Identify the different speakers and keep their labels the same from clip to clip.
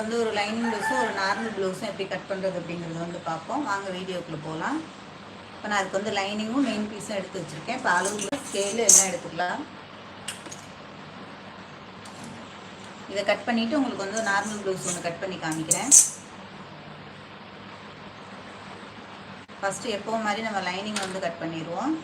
Speaker 1: வந்து ஒரு லைனிங் ப்ளவுஸும் ஒரு நார்மல் ப்ளவுஸும் எப்படி கட் பண்ணுறது அப்படிங்கிறத வந்து பார்ப்போம். வாங்க வீடியோக்குள்ளே போகலாம் இப்போ நான் அதுக்கு வந்து லைனிங்கும் மெயின் பீஸும் எடுத்து வச்சுருக்கேன். இப்போ அளவு ஸ்கேலு எல்லாம் எடுத்துக்கலாம். இதை கட் பண்ணிவிட்டு உங்களுக்கு வந்து நார்மல் ப்ளவுஸ் ஒன்று கட் பண்ணி காமிக்கிறேன். ஃபஸ்ட்டு எப்போவும் மாதிரி நம்ம லைனிங் வந்து கட் பண்ணிடுவோம்.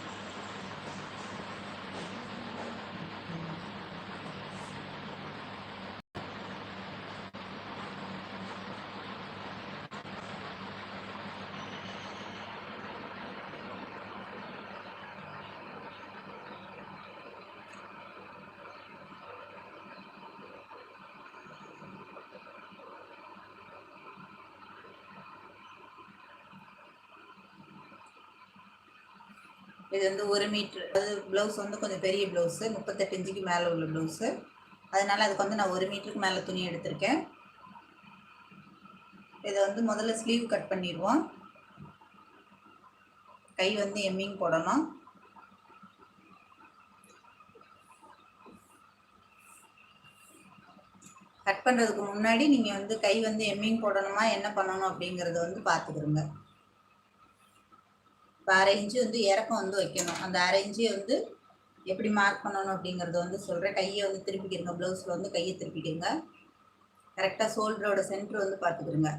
Speaker 1: இது வந்து ஒரு மீட்ரு. அது ப்ளவுஸ் வந்து கொஞ்சம் பெரிய ப்ளவுஸு முப்பத்தெட்டு இன்ச்சுக்கு மேலே உள்ள ப்ளவுஸு அதனால் அதுக்கு வந்து நான் ஒரு மீட்டருக்கு மேலே துணி எடுத்திருக்கேன். இதை வந்து முதல்ல ஸ்லீவ் கட் பண்ணிடுவோம். கை வந்து எம்மிங் போடணும். கட் பண்ணுறதுக்கு முன்னாடி நீங்கள் வந்து கை வந்து எம்மிங் போடணுமா என்ன பண்ணணும் அப்படிங்கிறத வந்து பார்த்துக்கிறோங்க இப்போ அரை இன்ச்சு வந்து இறக்கம் வந்து வைக்கணும். அந்த அரை இன்ச்சு வந்து எப்படி மார்க் பண்ணணும் அப்படிங்கிறத வந்து சொல்கிறேன் கையை வந்து திருப்பிக்கிறங்க ப்ளவுஸில் வந்து கையை திருப்பிக்கிறங்க கரெக்டாக ஷோல்டரோட சென்டர் வந்து பார்த்துக்கிறங்க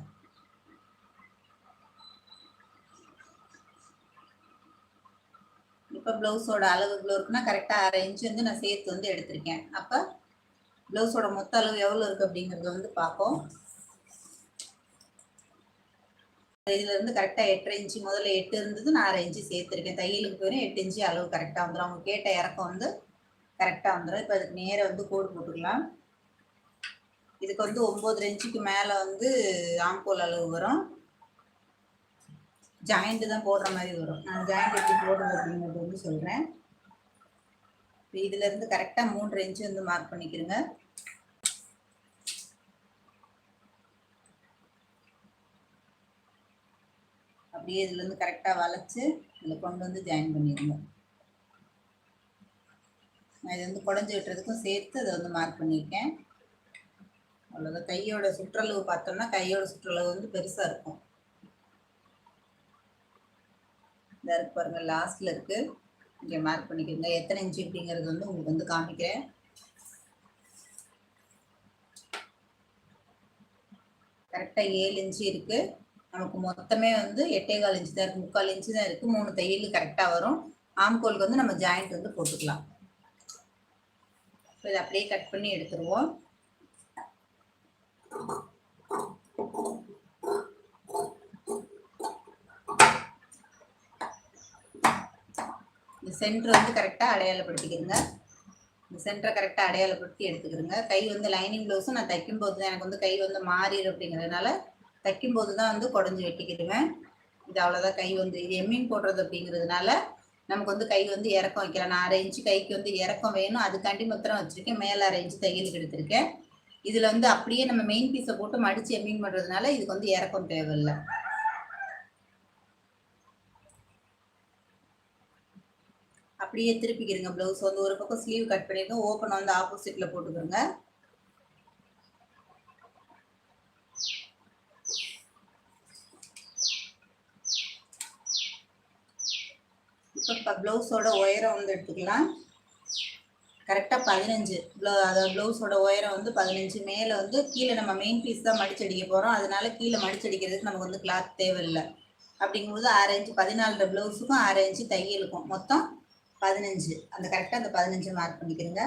Speaker 1: இப்போ ப்ளவுஸோட அளவு இவ்வளோ இருக்குன்னா கரெக்டாக அரை இன்ச்சு வந்து நான் சேர்த்து வந்து எடுத்திருக்கேன். அப்போ ப்ளவுஸோட மொத்த அளவு எவ்வளோ இருக்குது அப்படிங்கிறத வந்து பார்ப்போம். இதுல இருந்து கரெக்டாக எட்டரை இன்ச்சு முதல்ல எட்டு இருந்தது நான் அரை இன்ச்சு சேர்த்துருக்கேன். தையலுக்கு போயிடும் எட்டு இன்ச்சு அளவு கரெக்டாக வந்துடும் அவங்க கேட்ட இறக்கம் வந்து கரெக்டாக வந்துடும் இப்போ அதுக்கு நேராக வந்து கோடு போட்டுக்கலாம். இதுக்கு வந்து ஒம்பது இன்ச்சுக்கு மேலே வந்து ஆம்போல் அளவு வரும். ஜாயிண்ட்டு தான் போடுற மாதிரி வரும். நான் ஜாயிண்ட் எப்படி போடுறது அப்படிங்கிறது வந்து சொல்கிறேன் இதுலேருந்து கரெக்டாக மூன்று இன்ச்சு வந்து மார்க் பண்ணிக்கிறேங்க அப்படியே இதுலேருந்து கரெக்டாக வளைச்சி இதில் கொண்டு வந்து ஜாயின் பண்ணிடுங்க நான் இது வந்து குடஞ்சி விட்டுறதுக்கும் சேர்த்து அதை வந்து மார்க் பண்ணியிருக்கேன். அவ்வளோதான் கையோட சுற்றளவு பார்த்தோம்னா கையோட சுற்றளவு வந்து பெருசாக இருக்கும். இதாக இருக்கு பாருங்கள் லாஸ்ட்ல இருக்குது இங்கே மார்க் பண்ணிக்கிறீங்க எத்தனை இன்ச்சு அப்படிங்கிறது வந்து உங்களுக்கு வந்து காமிக்கிறேன். கரெக்டாக ஏழு இன்ச்சு இருக்குது நமக்கு மொத்தமே வந்து எட்டே கால் இன்ச்சு தான் இருக்குது முக்கால் இன்ச்சு தான் இருக்குது மூணு தையல் கரெக்டாக வரும். ஆம்கோலுக்கு வந்து நம்ம ஜாயிண்ட் வந்து போட்டுக்கலாம். இதை அப்படியே கட் பண்ணி எடுத்துருவோம். இந்த சென்டர் வந்து கரெக்டாக அடையாளப்படுத்திக்கிறங்க இந்த சென்டரை கரெக்டாக அடையாளப்படுத்தி எடுத்துக்கிறங்க கை வந்து லைனிங் ப்ளவுஸும் நான் தைக்கும் போது தான் எனக்கு வந்து கை வந்து மாறிடும் அப்படிங்கிறதுனால தைக்கும்போது தான் வந்து குடஞ்சி வெட்டிக்கிடுவேன். இது அவ்வளோதான் கை வந்து இது எம்மிங் போடுறது அப்படிங்கிறதுனால நமக்கு வந்து கை வந்து இறக்கம் வைக்கலாம் நான் அரை இன்ச்சு கைக்கு வந்து இறக்கம் வேணும். அதுக்காண்டி மொத்தம் வச்சுருக்கேன். மேலே அரை இன்ச்சு தையலுக்கு எடுத்திருக்கேன். இதில் வந்து அப்படியே நம்ம மெயின் பீஸை போட்டு மடித்து எம்மிங் பண்ணுறதுனால இதுக்கு வந்து இறக்கம் தேவையில்லை. அப்படியே திருப்பிக்கிறங்க ப்ளவுஸ் வந்து ஒரு பக்கம் ஸ்லீவ் கட் பண்ணியிருக்கோம் ஓப்பன் வந்து ஆப்போசிட்டில் போட்டுக்கிறோங்க இப்போ ப்ளவுஸோட உயரம் வந்து எடுத்துக்கலாம். கரெக்டாக பதினஞ்சு. ப்ளவு அதாவது ப்ளவுஸோட உயரம் வந்து பதினஞ்சு. மேலே வந்து கீழே நம்ம மெயின் பீஸ் தான் மடிச்சடிக்க போகிறோம் அதனால கீழே மடிச்சடிக்கிறதுக்கு நமக்கு வந்து கிளாத் தேவையில்லை. அப்படிங்கும்போது ஆறு இன்ச்சு பதினாலு ப்ளவுஸுக்கும் ஆறு இன்ச்சு தையலுக்கும் மொத்தம் பதினஞ்சு. அந்த கரெக்டாக அந்த பதினஞ்சு மார்க் பண்ணிக்கிறேங்க.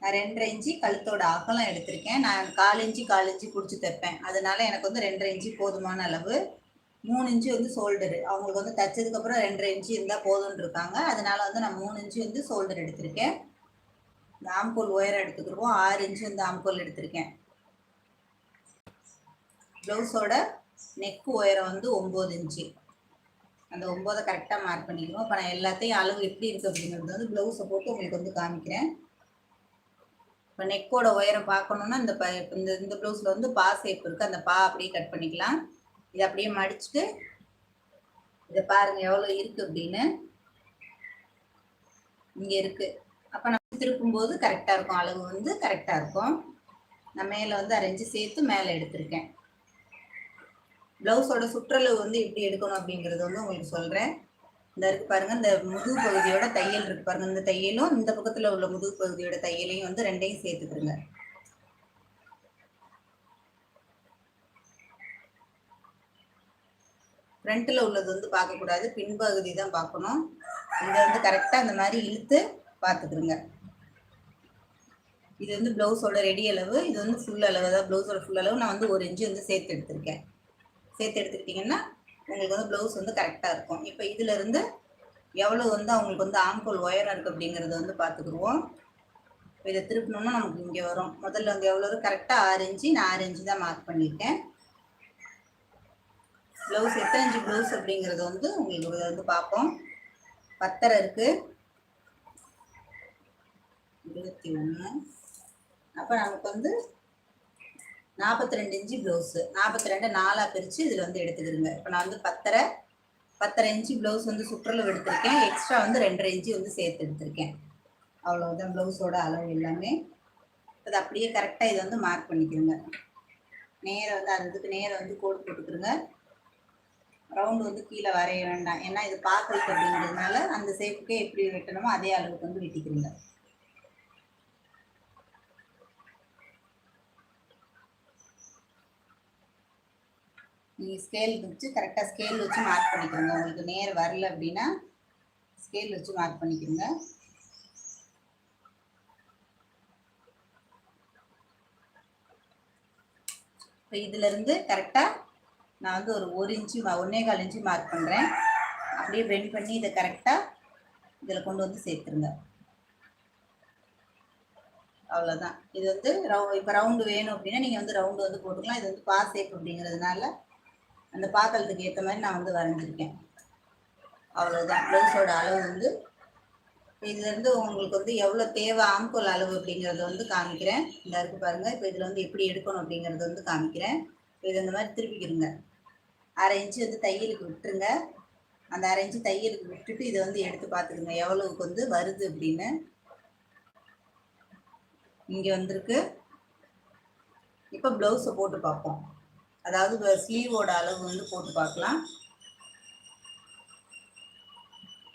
Speaker 1: நான் ரெண்டரை இன்ச்சு கழுத்தோட அகலம் எடுத்திருக்கேன். நான் கால் இன்ச்சு கால் இன்ச்சு பிடிச்சி தைப்பேன். அதனால எனக்கு வந்து ரெண்டரை இன்ச்சு போதுமான அளவு. மூணு இன்ச்சு வந்து ஷோல்டரு அவங்களுக்கு வந்து தைச்சதுக்கப்புறம் ரெண்டரை இன்ச்சு இருந்தால் போதும்னு இருக்காங்க. அதனால வந்து நான் மூணு இன்ச்சு வந்து ஷோல்டர் எடுத்திருக்கேன். ஆம்கோல் ஒயரம் எடுத்துக்கிடுவோம் ஆறு இன்ச்சு வந்து ஆம்கோல் எடுத்திருக்கேன். ப்ளவுஸோட நெக்கு உயரம் வந்து ஒம்பது இன்ச்சு. அந்த ஒம்போதை கரெக்டாக மார்க் பண்ணிக்கிறோம் இப்போ நான் எல்லாத்தையும் அளவு எப்படி இருக்குது அப்படிங்கிறது வந்து ப்ளவுஸை போட்டு உங்களுக்கு வந்து காமிக்கிறேன். இப்போ நெக்கோட உயரம் பார்க்கணுன்னா இந்த ப இந்த இந்த ப்ளவுஸில் வந்து பா ஷேப் இருக்குது அந்த பா அப்படியே கட் பண்ணிக்கலாம். இதை அப்படியே மடிச்சுட்டு இதை பாருங்க எவ்வளோ இருக்கு அப்படின்னு. இங்கே இருக்கு. அப்போ நம்ம திருப்பும்போது கரெக்டாக இருக்கும். அளவு வந்து கரெக்டாக இருக்கும். நான் மேலே வந்து அரைஞ்சு சேர்த்து மேலே எடுத்திருக்கேன். ப்ளவுஸோட சுற்றளவு வந்து எப்படி எடுக்கணும் அப்படிங்கிறது வந்து உங்களுக்கு சொல்கிறேன் இந்த இருக்கு பாருங்க இந்த முதுகு பகுதியோட தையல் இருக்கு பாருங்க. இந்த தையலும் இந்த பக்கத்தில் உள்ள முதுகு பகுதியோட தையலையும் வந்து ரெண்டையும் சேர்த்துக்கிறங்க ஃப்ரண்ட்டில் உள்ளது வந்து பார்க்கக்கூடாது பின்பகுதி தான் பார்க்கணும். இதை வந்து கரெக்டாக அந்த மாதிரி இழுத்து பார்த்துக்குருங்க இது வந்து ப்ளவுஸோட ரெடி அளவு இது வந்து ஃபுல் அளவு அதாவது ப்ளவுஸோட ஃபுல் அளவு. நான் வந்து ஒரு இன்ச்சு வந்து சேர்த்து எடுத்திருக்கேன். சேர்த்து எடுத்துக்கிட்டிங்கன்னா உங்களுக்கு வந்து ப்ளவுஸ் வந்து கரெக்டாக இருக்கும். இப்போ இதிலேருந்து எவ்வளோ வந்து அவங்களுக்கு வந்து ஆம்கோல் ஒயராக இருக்குது அப்படிங்கிறத வந்து பார்த்துக்குருவோம் இப்போ இதை திருப்பினோம்னா நமக்கு இங்கே வரும். முதல்ல வந்து எவ்வளோ கரெக்டாக ஆறு நான் ஆறு தான் மார்க் பண்ணியிருக்கேன். ப்ளவுஸ் எத்தனை இன்ச்சு ப்ளவுஸ் அப்படிங்கிறத வந்து உங்களுக்கு வந்து பார்ப்போம். பத்தரை இருக்குது இருபத்தி ஒன்று அப்போ நமக்கு வந்து நாற்பத்தி ரெண்டு இன்ச்சு ப்ளவுஸு நாற்பத்தி ரெண்டு நாலாக பிரித்து இதில் வந்து எடுத்துக்கிடுங்க. இப்போ நான் வந்து பத்தரை பத்தரை இன்ச்சு ப்ளவுஸ் வந்து சுற்றுலவு எடுத்திருக்கேன். எக்ஸ்ட்ரா வந்து ரெண்டரை இன்ச்சு வந்து சேர்த்து எடுத்திருக்கேன். அவ்வளோதான் ப்ளவுஸோட அளவு எல்லாமே. அது அப்படியே கரெக்டாக இதை வந்து மார்க் பண்ணிக்கிறோங்க நேராக வந்து அந்த இதுக்கு வந்து கோடு போட்டுக்கிறோங்க ரவுண்டு வந்து கீழே வரைய வேண்டாம். ஏன்னா இது பார்க்கறதுக்கு அப்படிங்கிறதுனால அந்த ஷேப்புக்கே எப்படி வெட்டணுமோ அதே அளவுக்கு வந்து வெட்டிக்கிறீங்க. நீங்கள் ஸ்கேல் வச்சு கரெக்டாக ஸ்கேல் வச்சு மார்க் பண்ணிக்கோங்க. உங்களுக்கு நேர் வரல அப்படின்னா ஸ்கேல் வச்சு மார்க் பண்ணிக்கிறோங்க இப்போ இதுலேருந்து கரெக்டாக நான் வந்து ஒரு ஒரு இன்ச்சு ஒன்னே கால் இன்ச்சு மார்க் பண்ணுறேன் அப்படியே பெண்ட் பண்ணி இதை கரெக்டாக இதில் கொண்டு வந்து சேர்த்துருங்க. அவ்வளோதான் இது வந்து ரவு இப்போ ரவுண்டு வேணும் அப்படின்னா நீங்கள் வந்து ரவுண்டு வந்து போட்டுக்கலாம். இது வந்து பா ஷேப் அப்படிங்கிறதுனால அந்த பார்க்கறதுக்கு ஏற்ற மாதிரி நான் வந்து வரைஞ்சிருக்கேன். அவ்வளோதான் ப்ளவுஸோட அளவு வந்து இதுலேருந்து உங்களுக்கு வந்து எவ்வளோ தேவை ஆம்கோல் அளவு அப்படிங்கிறத வந்து காமிக்கிறேன். இந்த இருக்கு பாருங்கள் இப்போ இதில் வந்து எப்படி எடுக்கணும் அப்படிங்கிறத வந்து காமிக்கிறேன். இப்போ இது இந்த மாதிரி திருப்பிக்கிடுங்க. அரை இன்ச்சு வந்து தையலுக்கு விட்டுருங்க. அந்த அரை இன்ச்சு தையலுக்கு விட்டுட்டு இதை வந்து எடுத்து பார்த்துக்குங்க. எவ்வளவுக்கு வந்து வருது அப்படின்னு. இங்கே வந்திருக்கு. இப்போ ப்ளவுஸை போட்டு பார்ப்போம். அதாவது ஸ்லீவோட அளவு வந்து போட்டு பார்க்கலாம்.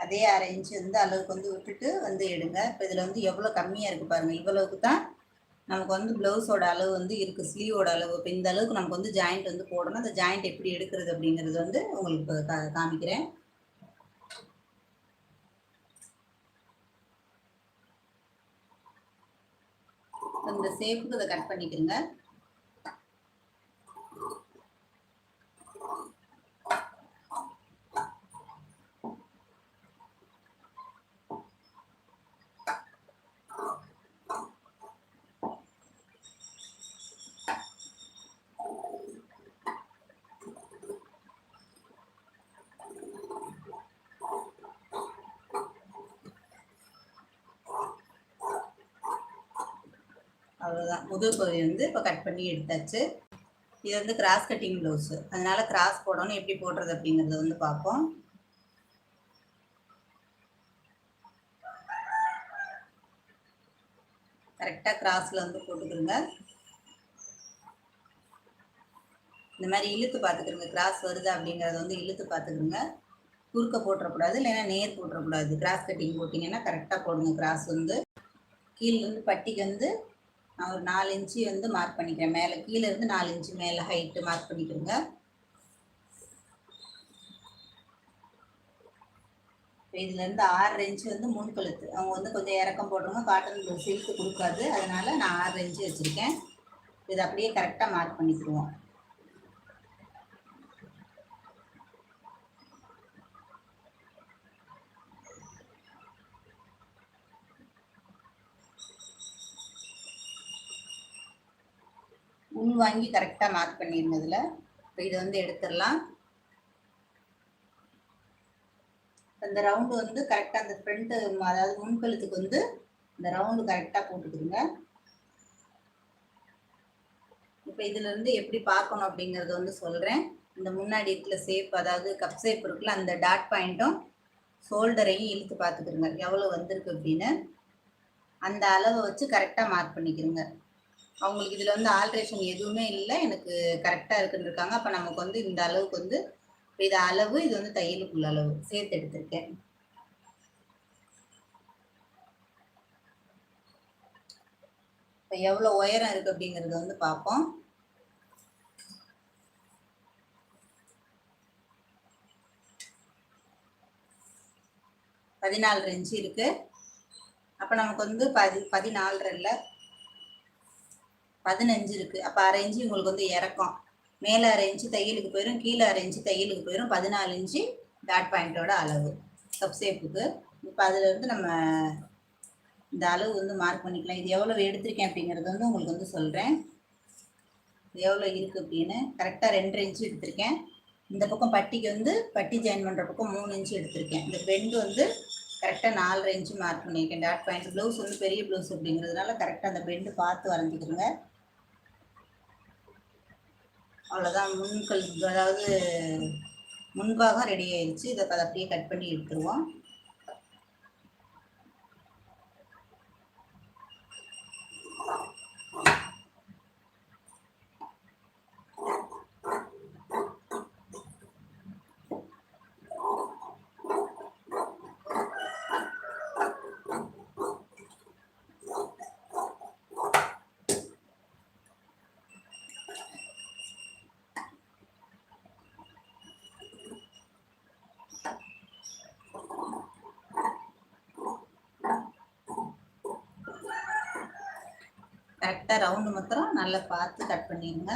Speaker 1: அதே அரை இன்ச்சு வந்து அளவுக்கு வந்து விட்டுட்டு வந்து எடுங்க. இப்போ இதில் வந்து எவ்வளோ கம்மியாக இருக்குது பாருங்கள் இவ்வளவுக்கு தான் நமக்கு வந்து ப்ளவுஸோட அளவு வந்து இருக்குது ஸ்லீவோட அளவு. இப்போ இந்த அளவுக்கு நமக்கு வந்து ஜாயிண்ட் வந்து போடணும். அந்த ஜாயிண்ட் எப்படி எடுக்கிறது அப்படிங்கிறது வந்து உங்களுக்கு காமிக்கிறேன். இந்த சேஃபுக்கு இதை கட் பண்ணிக்கிறேங்க அவ்வளோதான் முதல் பகுதி வந்து இப்போ கட் பண்ணி எடுத்தாச்சு. இது வந்து கிராஸ் கட்டிங் ப்ளவுஸு அதனால் கிராஸ் போடணும் எப்படி போடுறது அப்படிங்கிறத வந்து பார்ப்போம். கரெக்டாக கிராஸில் வந்து போட்டுக்கிறோங்க இந்த மாதிரி இழுத்து பார்த்துக்கிறோங்க கிராஸ் வருதா அப்படிங்கிறத வந்து இழுத்து பார்த்துக்கிறோங்க குறுக்க போட்டுறக்கூடாது இல்லைன்னா நேர் போட்டுறக்கூடாது. கிராஸ் கட்டிங் போட்டிங்கன்னா கரெக்டாக போடுங்க கிராஸ் வந்து. கீழே வந்து பட்டிக்கு வந்து நான் ஒரு நாலு இன்ச்சு வந்து மார்க் பண்ணிக்கிறேன். மேலே கீழே இருந்து நாலு இன்ச்சு மேலே ஹைட்டு மார்க் பண்ணிக்கிறேங்க. இதுலேருந்து ஆறு இன்ச்சு வந்து முன் கழுத்து. அவங்க வந்து கொஞ்சம் இறக்கம் போடுறவங்க காட்டன் சில்க்கு கொடுக்காது. அதனால நான் ஆறு இன்ச்சு வச்சுருக்கேன். இது அப்படியே கரெக்டாக மார்க் பண்ணிக்கிடுவோம். உள் வாங்கி கரெக்டாக மார்க் பண்ணியிருந்ததில். இப்போ இதை வந்து எடுத்துடலாம். இந்த ரவுண்டு வந்து கரெக்டாக அந்த ஃப்ரண்ட்டு அதாவது முன்கழுத்துக்கு வந்து இந்த ரவுண்டு கரெக்டாக போட்டுக்கிறோங்க இப்போ இதுலேருந்து எப்படி பார்க்கணும் அப்படிங்கிறத வந்து சொல்கிறேன் இந்த முன்னாடி இருக்கிற சேப் அதாவது கப் சேப் இருக்குல்ல அந்த டாட் பாயிண்ட்டும் ஷோல்டரையும் இழுத்து பார்த்துக்கிறோங்க எவ்வளோ வந்திருக்கு அப்படின்னு. அந்த அளவை வச்சு கரெக்டாக மார்க் பண்ணிக்கிறோங்க அவங்களுக்கு இதில் வந்து ஆல்ட்ரேஷன் எதுவுமே இல்லை. எனக்கு கரெக்டாக இருக்குன்னு இருக்காங்க அப்போ நமக்கு வந்து இந்த அளவுக்கு வந்து இது அளவு இது வந்து தையலுக்குள்ள அளவு. சேர்த்து எடுத்திருக்கேன். இப்போ எவ்வளோ உயரம் இருக்குது அப்படிங்கிறத வந்து பார்ப்போம். பதினாலு இன்ச்சு இருக்கு. அப்போ நமக்கு வந்து பதி பதினாலரை இல்லை. பதினஞ்சு இருக்கு. அப்போ அரை இன்ச்சு உங்களுக்கு வந்து இறக்கம். மேலே அரை இன்ச்சு தையலுக்கு போயிடும் கீழே அரை இன்ச்சு தையலுக்கு போயிடும் பதினாலு இன்ச்சு டாட் பாயிண்டோட அளவு. கப் சேப்புக்கு இப்போ அதில் வந்து நம்ம இந்த அளவு வந்து மார்க் பண்ணிக்கலாம். இது எவ்வளோ எடுத்திருக்கேன் அப்படிங்கிறது வந்து உங்களுக்கு வந்து சொல்கிறேன் எவ்வளோ இருக்குது அப்படின்னு. கரெக்டாக ரெண்டரை இன்ச்சு எடுத்திருக்கேன். இந்த பக்கம் பட்டிக்கு வந்து பட்டி ஜாயின் பண்ணுற பக்கம் மூணு இன்ச்சு எடுத்திருக்கேன். இந்த பெண்டு வந்து கரெக்டாக நாலரை இன்ச்சு மார்க் பண்ணியிருக்கேன். டாட் பாயிண்ட் ப்ளவுஸ் வந்து பெரிய ப்ளவுஸ் அப்படிங்கிறதுனால கரெக்டாக அந்த பெண்டு பார்த்து வரைஞ்சிக்கிறோங்க அவ்வளோதான் முன்கல் அதாவது முன்பாக ரெடி ஆயிடுச்சு இதை அதை அப்படியே கட் பண்ணி எடுத்துருவோம். கரெக்டாக ரவுண்டு மாத்திரம் நல்லா பார்த்து கட் பண்ணிடுங்க.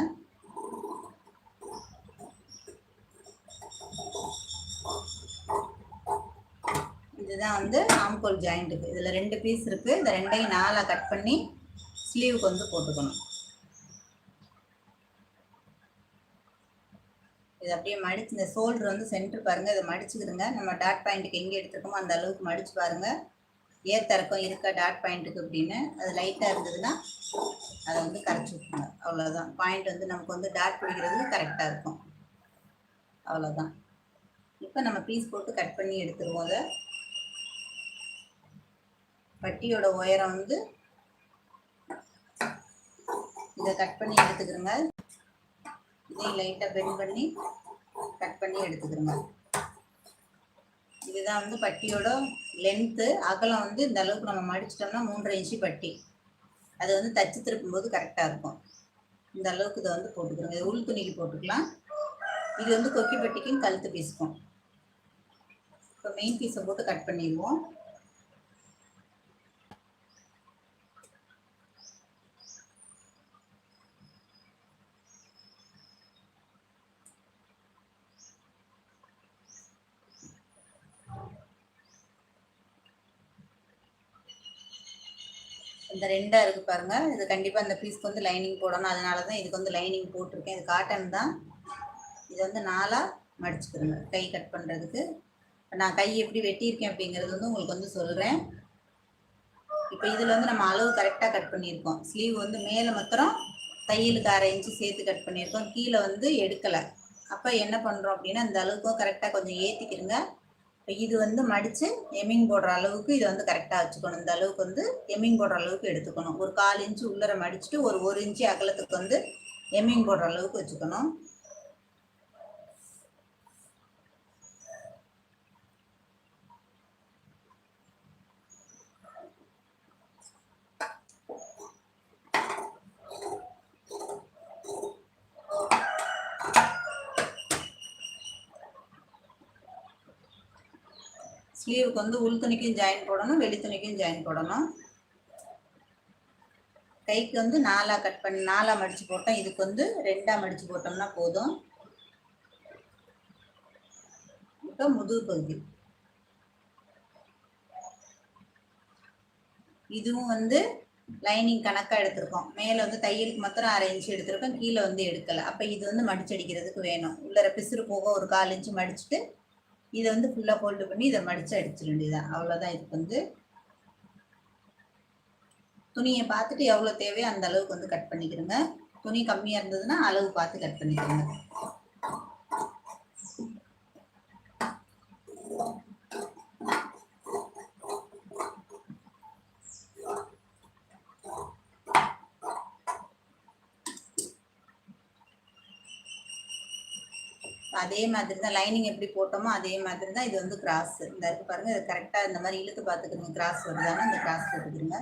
Speaker 1: இதுதான் வந்து ஆம்கோல் ஜாயிண்ட்டுக்கு இதில் ரெண்டு பீஸ் இருக்குது இந்த ரெண்டையும் நாலாக கட் பண்ணி ஸ்லீவுக்கு வந்து போட்டுக்கணும். இது அப்படியே மடிச்சு இந்த ஷோல்டர் வந்து சென்டர் பாருங்கள் இதை மடிச்சுக்கிடுங்க. நம்ம டாட் பாயிண்ட்டுக்கு எங்கே எடுத்துருக்கோமோ அந்த அளவுக்கு மடிச்சு பாருங்கள் ஏத்தரக்கம் இருக்கா டாட் பாயிண்ட்டுக்கு அப்படின்னு அது லைட்டாக இருந்ததுன்னா அதை வந்து கரைச்சி விட்டுருங்க. அவ்வளோதான் பாயிண்ட் வந்து நமக்கு வந்து டாட் பிடிக்கிறது கரெக்டாக இருக்கும். அவ்வளோதான் இப்போ நம்ம பீஸ் போட்டு கட் பண்ணி எடுத்துருவோம் அதை. பட்டியோட உயரம் வந்து இதை கட் பண்ணி எடுத்துக்கிறோங்க இதையும் லைட்டாக பெண்ட் பண்ணி கட் பண்ணி எடுத்துக்கிறோங்க இதுதான் வந்து பட்டியோட லென்த்து அகலம் வந்து இந்த அளவுக்கு நம்ம மடிச்சிட்டோம்னா மூன்றரை இன்ச்சு பட்டி. அது வந்து தச்சு திருப்பும்போது கரெக்டாக இருக்கும். இந்த அளவுக்கு இதை வந்து போட்டுக்கிறோங்க இது உள் துணிக்கு போட்டுக்கலாம். இது வந்து கொக்கி பட்டிக்கும் கழுத்து பீஸுக்கும் இப்போ மெயின் பீஸை போட்டு கட் பண்ணிடுவோம். இந்த ரெண்டாக இருக்குது பாருங்கள் இது கண்டிப்பாக இந்த பீஸ்க்கு வந்து லைனிங் போடணும். அதனால தான் இதுக்கு வந்து லைனிங் போட்டிருக்கேன். இது காட்டன் தான். இது வந்து நாலாக மடிச்சுக்கிறேங்க. கை கட் பண்ணுறதுக்கு நான் கை எப்படி வெட்டியிருக்கேன் அப்படிங்கிறது வந்து உங்களுக்கு வந்து சொல்கிறேன் இப்போ இதில் வந்து நம்ம அளவு கரெக்டாக கட் பண்ணியிருக்கோம். ஸ்லீவ் வந்து மேலே மாத்திரம் தையலுக்கு அரை இன்ச்சு சேர்த்து கட் பண்ணியிருக்கோம். கீழே வந்து எடுக்கலை. அப்போ என்ன பண்ணுறோம் அப்படின்னா இந்த அளவுக்கும் கரெக்டாக கொஞ்சம் ஏற்றிக்கிடுங்க இது வந்து மடித்து எம்மிங் போடுற அளவுக்கு இதை வந்து கரெக்டாக வச்சுக்கணும். இந்த அளவுக்கு வந்து எம்மிங் போடுற அளவுக்கு எடுத்துக்கணும். ஒரு கால் இன்ச்சு உள்ளரை மடிச்சுட்டு ஒரு ஒரு இன்ச்சு அகலத்துக்கு வந்து எம்மிங் போடுற அளவுக்கு வச்சுக்கணும். ஸ்லீவுக்கு வந்து உள் துணிக்கும் ஜாயின் போடணும் வெளி துணிக்கும் ஜாயின் போடணும். கைக்கு வந்து நாலாக கட் பண்ணி நாலாக மடித்து போட்டோம். இதுக்கு வந்து ரெண்டாக மடித்து போட்டோம்னா போதும். இப்போ முதுகு பகுதி. இதுவும் வந்து லைனிங் கணக்காக எடுத்திருக்கோம். மேலே வந்து தையலுக்கு மாத்திரம் அரை இன்ச்சு எடுத்திருக்கோம். கீழே வந்து எடுக்கலை. அப்போ இது வந்து மடிச்சடிக்கிறதுக்கு வேணும். உள்ளர பிசுறு போக ஒரு கால் இன்ச்சு மடிச்சுட்டு இதை வந்து ஃபுல்லாக ஃபோல்டு பண்ணி இதை மடித்து அடிச்சிட வேண்டியதான் அவ்வளோதான் இதுக்கு வந்து துணியை பார்த்துட்டு எவ்வளோ தேவையோ அந்த அளவுக்கு வந்து கட் பண்ணிக்கிறோங்க துணி கம்மியாக இருந்ததுன்னா அளவு பார்த்து கட் பண்ணிக்கிறோங்க அதே மாதிரி தான் லைனிங் எப்படி போட்டோமோ அதே மாதிரி தான் இது வந்து கிராஸ் இந்த இருக்கு பாருங்க இது கரெக்டாக இந்த மாதிரி இழுத்து பார்த்துக்கிறீங்க கிராஸ் வருதானே இந்த கிராஸ் போட்டுக்கிறீங்க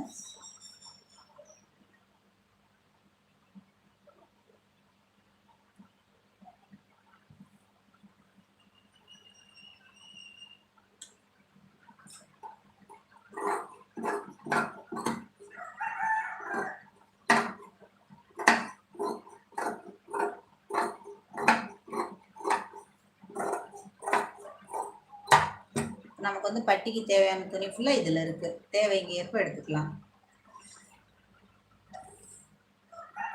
Speaker 1: நமக்கு வந்து பட்டிக்கு தேவையான துணி ஃபுல்லாக இதில் இருக்குது தேவைங்க ஏற்ப எடுத்துக்கலாம்.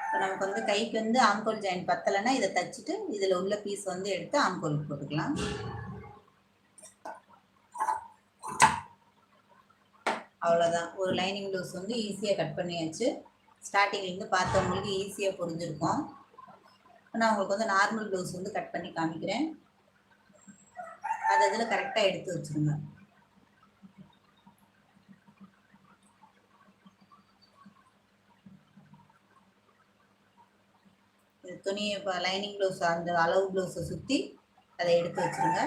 Speaker 1: இப்போ நமக்கு வந்து கைக்கு வந்து ஆம்கோல் ஜாயின் பத்தலைன்னா இதை தச்சுட்டு இதில் உள்ள பீஸ் வந்து எடுத்து ஆம்கோல் போட்டுக்கலாம். அவ்வளோதான் ஒரு லைனிங் ப்ளவுஸ் வந்து ஈஸியாக கட் பண்ணியாச்சு. ஸ்டார்டிங்லேருந்து பார்த்தவங்களுக்கு ஈஸியாக புரிஞ்சிருக்கும். இப்போ நான் உங்களுக்கு வந்து நார்மல் ப்ளவுஸ் வந்து கட் பண்ணி காமிக்கிறேன். அது அதில் கரெக்டாக எடுத்து வச்சுருங்க. துணியை இப்போ லைனிங் ப்ளவுஸ் அந்த அளவு ப்ளவுஸை சுற்றி அதை எடுத்து வச்சுருங்க.